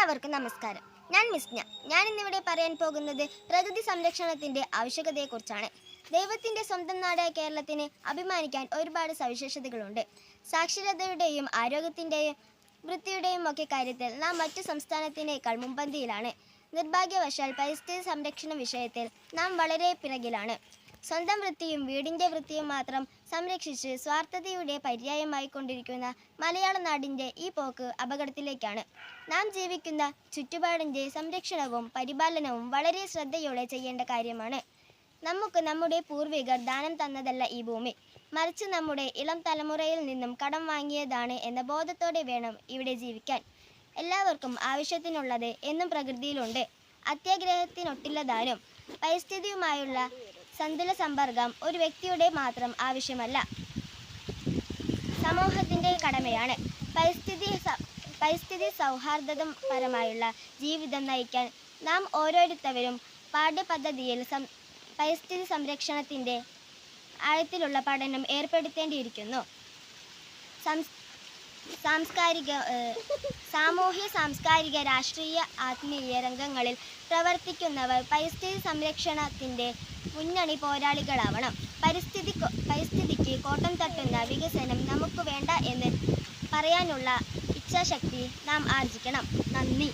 എല്ലാവർക്കും നമസ്കാരം. ഞാൻ മിസ്ന. ഞാൻ ഇന്നിവിടെ പറയാൻ പോകുന്നത് പ്രകൃതി സംരക്ഷണത്തിന്റെ ആവശ്യകതയെക്കുറിച്ചാണ്. ദൈവത്തിന്റെ സ്വന്തം നാടായ കേരളത്തിന് അഭിമാനിക്കാൻ ഒരുപാട് സവിശേഷതകളുണ്ട്. സാക്ഷരതയുടെയും ആരോഗ്യത്തിന്റെയും വൃത്തിയുടെയും ഒക്കെ കാര്യത്തിൽ നാം മറ്റു സംസ്ഥാനത്തിനേക്കാൾ മുൻപന്തിയിലാണ്. നിർഭാഗ്യവശാൽ പരിസ്ഥിതി സംരക്ഷണ വിഷയത്തിൽ നാം വളരെ പിറകിലാണ്. സ്വന്തം വൃത്തിയും വീടിന്റെ വൃത്തിയും മാത്രം സംരക്ഷിച്ച് സ്വാർത്ഥതയുടെ പര്യായമായി കൊണ്ടിരിക്കുന്ന മലയാള നാടിന്റെ ഈ പോക്ക് അപകടത്തിലേക്കാണ്. നാം ജീവിക്കുന്ന ചുറ്റുപാടിന്റെ സംരക്ഷണവും പരിപാലനവും വളരെ ശ്രദ്ധയോടെ ചെയ്യേണ്ട കാര്യമാണ്. നമുക്ക് നമ്മുടെ പൂർവികർ ദാനം തന്നതല്ല ഈ ഭൂമി. മറിച്ച് നമ്മുടെ ഇളം തലമുറയിൽ നിന്നും കടം വാങ്ങിയതാണ് എന്ന ബോധത്തോടെ വേണം ഇവിടെ ജീവിക്കാൻ. എല്ലാവർക്കും ആവശ്യത്തിനുള്ളത് എന്നും പ്രകൃതിയിലുണ്ട്. അത്യാഗ്രഹത്തിനൊട്ടില്ല ദാനം. പരിസ്ഥിതിയുമായുള്ള സന്തുല സമ്പർക്കം ഒരു വ്യക്തിയുടെ മാത്രം ആവശ്യമല്ല. സമൂഹത്തിന്റെ കടമയാണ്. പരിസ്ഥിതി പരിസ്ഥിതി സൗഹാർദ്ദപരമായുള്ള ജീവിതം നയിക്കാൻ നാം ഓരോരുത്തരും പാഠ്യപദ്ധതിയിൽ സം പരിസ്ഥിതി സംരക്ഷണത്തിന്റെ ആഴത്തിലുള്ള പഠനം ഏർപ്പെടുത്തേണ്ടിയിരിക്കുന്നു. സാംസ്കാരിക സാമൂഹ്യ സാംസ്കാരിക രാഷ്ട്രീയ ആത്മീയ രംഗങ്ങളിൽ പ്രവർത്തിക്കുന്നവർ പരിസ്ഥിതി സംരക്ഷണത്തിന്റെ മുന്നണി പോരാളികളാവണം. പരിസ്ഥിതി പരിസ്ഥിതിക്ക് കോട്ടം തട്ടുന്ന വികസനം നമുക്ക് വേണ്ട എന്ന് പറയാനുള്ള ഇച്ഛാശക്തി നാം ആർജിക്കണം. നന്ദി.